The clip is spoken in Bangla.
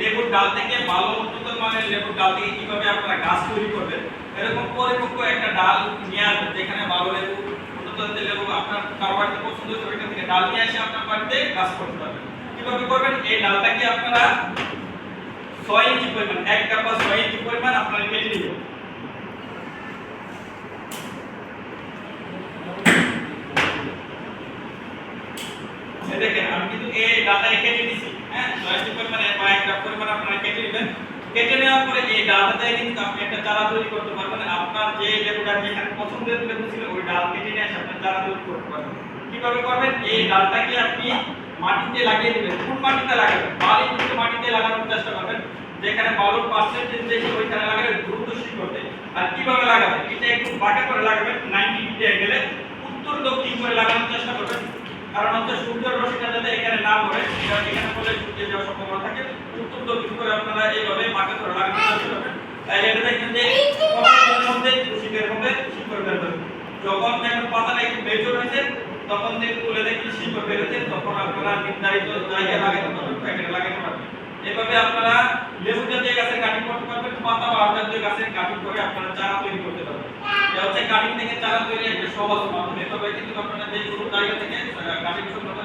লেবুর ডাল থেকে ভালো উন্নত মানের লেবুর ডাল থেকে কীভাবে আপনারা গাছ তৈরি করবেন, এরকম পরিপক্ক একটা ডাল নিয়ে আসবেন, যেখানে ভালো লেবু, উন্নত লেবু আপনার কারও বাড়িতে পছন্দ হচ্ছে ওইখান থেকে ডাল নিয়ে এসে আপনার বাড়িতে গাছ করতে পারবেন। কীভাবে করবেন? এই ডালটাকে আপনারা ছয় ইঞ্চি পরিমাণ, এক কাপ বা ছয় ইঞ্চি পরিমাণ আপনারা কেটে নেবেন। দেখেন, আমি কিন্তু এই ডালটা কেটে দিছি হ্যাঁ? ছয় ইঞ্চি পরিমাণে পরিমাণ আপনারা কেটে নেবেন। কেটে নেওয়ার পরে এই ডালটা দিয়ে, কিন্তু আপনি একটা চারা তৈরি করতে পারবেন। আপনার যে লেবুটা যেখানে পছন্দের লেবু ছিল, ওই ডাল কেটে নিয়ে এসে আপনার চারা তৈরি করতে পারবেন। কীভাবে করবেন? এই ডালটাকে আপনি মাটিতে লাগিয়ে দিবেন। কোন মাটিতে লাগাবেন? বালিযুক্ত মাটিতে লাগানোর চেষ্টা করবেন। যেখানে বালুর পার্সেন্টেজ বেশি, ওইখানে লাগালে দ্রুত শিকড়তে। আর কীভাবে লাগাবেন? এটা একটু বাঁকা করে লাগাবেন 90 ডিগ্রি অ্যাঙ্গেলে উত্তর দক্ষিণ করে লাগানোর চেষ্টা করবেন। কারণ হচ্ছে সূর্যের রশ্মিটা যাতে এখানে না পড়ে কারণ এখানে পড়লে সূর্যের যাওয়ার সম্ভাবনা থাকে উত্তর দক্ষিণ করে আপনারা এইভাবে বাঁকা করে লাগানোর চেষ্টা করবেন তাহলে এটা দেখবেন যে কতদিনের মধ্যে শীতের মধ্যে শিকড় বের হবে। যখন দেখবেন পাতাটা একটু বেজর হয়েছে তখন থেকে তুলে দেখবেন শিকড় বেরোচ্ছে তখন আপনারা নির্ধারিত জায়গায় লাগাতে পারবেন প্যাকেটে লাগাতে পারবেন। এভাবে আপনারা লেবু জাতীয় গাছের কাটিং করতে পারবেন পাতা বা আম জাতীয় গাছের কাটিং করে আপনারা চারা তৈরি করতে পারবেন। এটা হচ্ছে কাটিং থেকে চারা তৈরি একটা সহজ মাধ্যম। এভাবে কিন্তু আপনারা যে জায়গা থেকে কাটিং সংগ্রহ